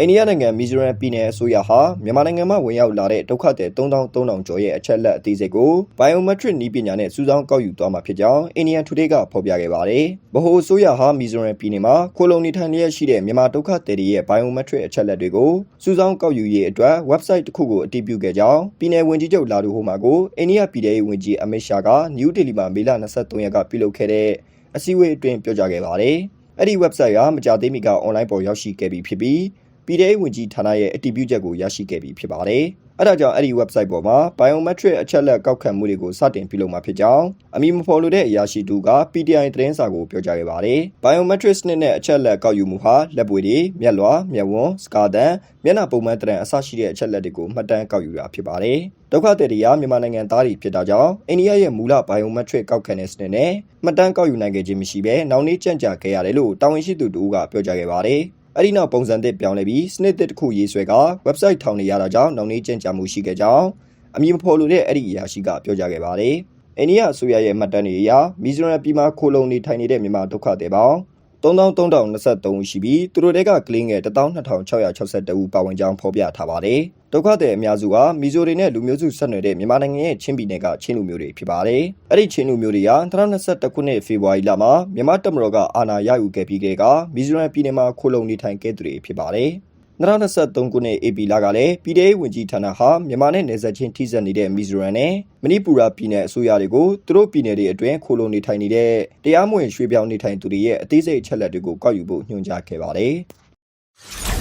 အိန္ဒိယနိုင်ငံမီဇိုရမ်ပြည်နယ်အစိုးရဟာမြန်မာနိုင်ငံမှာဝင်ရောက်လာတဲ့ဒုက္ခသည်3300ကျော်ရဲ့အချက်လက်အသေးစိတ်ကို biometric နည်းပညာနဲ့စုဆောင်းကောက်ယူသွားမှာဖြစ်ကြောင်း Indian Today ကဖော်ပြခဲ့ပါတယ်။ဗဟိုအစိုးရဟာမီဇိုရမ်ပြည်နယ်မှာခိုလုံနေထိုင်လျက်ရှိတဲ့မြန်မာဒုက္ခသည်တွေရဲ့ biometric အချက်လက်တွေကိုစုဆောင်းကောက်ယူရေးအတွက် website တစ်ခုကိုအတည်ပြုခဲ့ကြောင်းပြည်နယ်ဝန်ကြီးချုပ်လာဒူဟိုမာကိုအိန္ဒိယပြည်ထောင်ရေးဝန်ကြီးအမစ်ရှာကနယူးဒေလီမှာမေလ23ရက်ကပြုလုပ်ခဲ့တဲ့အစည်းအဝေးအတွင်းပြောကြားခဲ့ပါတယ်။အဲ့ဒီ website ကမကြသေးမီက online ပေါ်ရောက်ရှိခဲ့ပြီဖြစ်ပြီး ပြည်ထောင်ဝင်ကြီးဌာနရဲ့အတည်ပြုချက်ကိုရရှိခဲ့ပြီဖြစ်ပါတယ်။အဲဒါကြောင့်အဲ့ဒီ website ပေါ်မှာ biometric အချက်လက်ကောက်ခံမှုတွေကိုစတင်ပြုလုပ်မှာဖြစ်ကြောင်းအမည်မဖော်လိုတဲ့အရာရှိတူက PTI သတင်းစာကိုပြောကြားခဲ့ပါတယ်။ biometric စနစ်နဲ့အချက်လက်ကောက်ယူမှုဟာလက်ပွေတွေ၊မျက်လွှာ၊မျက်ဝန်း၊စကာတန်၊မျက်နှာပုံမှန်တရံအစရှိတဲ့အချက်လက်တွေကိုမှတ်တမ်းကောက်ယူတာဖြစ်ပါတယ်။ဒုက္ခသည်တွေကမြန်မာနိုင်ငံသားတွေဖြစ်တာကြောင့်အိန္ဒိယရဲ့မူလ biometric ကောက်ခံတဲ့စနစ်နဲ့မှတ်တမ်းကောက်ယူနိုင်ခဲ့ခြင်းမရှိဘဲနောက်နေ့ကြန့်ကြာခဲ့ရတယ်လို့တာဝန်ရှိသူတို့ကပြောကြားခဲ့ပါတယ်။ အဲ့ဒီနောက်ပုံစံသစ်ပြောင်းလဲပြီးစနစ်သစ်တစ်ခုရေးဆွဲက website ထောင်နေရတာကြောင့်နောက်နေ့ကျင့်ကြံမှုရှိခဲ့ကြောင်းအမည်မဖော်လိုတဲ့အဲ့ဒီအရာရှိကပြောကြားခဲ့ပါတယ်။အိန္ဒိယအစိုးရရဲ့မှတ်တမ်းတွေအရမီဇိုရမ်ပြည်မှာခိုလုံနေထိုင်နေတဲ့မြန်မာဒုက္ခသည်ပေါင်း3323ရှိပြီးသူတို့တွေကကလင်းငယ်12662ဦးပါဝင်ကြောင်းဖော်ပြထားပါတယ်။ ဒုက္ခသည်အများစုဟာမီဇိုတွေနဲ့လူမျိုးစုဆက်နွယ်တဲ့မြန်မာနိုင်ငံရဲ့ချင်းပြည်နယ်ကချင်းလူမျိုးတွေဖြစ်ပါတယ်။အဲ့ဒီချင်းလူမျိုးတွေက2021ခုနှစ်ဖေဖော်ဝါရီလမှာမြန်မာတပ်မတော်ကအာဏာရယူခဲ့ပြီးကတည်းကမီဇိုရမ်ပြည်နယ်မှာခိုလုံနေထိုင်ခဲ့သူတွေဖြစ်ပါတယ်။2023ခုနှစ် AP လကလည်းပြည်ထောင်ဝင်ကြီးဌာနဟာမြန်မာနဲ့နယ်စပ်ချင်းထိစပ်နေတဲ့မီဇိုရမ်နဲ့မဏိပူရပြည်နယ်အစိုးရတွေကိုသူတို့ပြည်နယ်တွေအတွင်းခိုလုံနေထိုင်နေတဲ့တရားမဝင်ရွှေ့ပြောင်းနေထိုင်သူတွေရဲ့အသေးစိတ်အချက်အလက်တွေကိုကောက်ယူဖို့ညွှန်ကြားခဲ့ပါတယ်။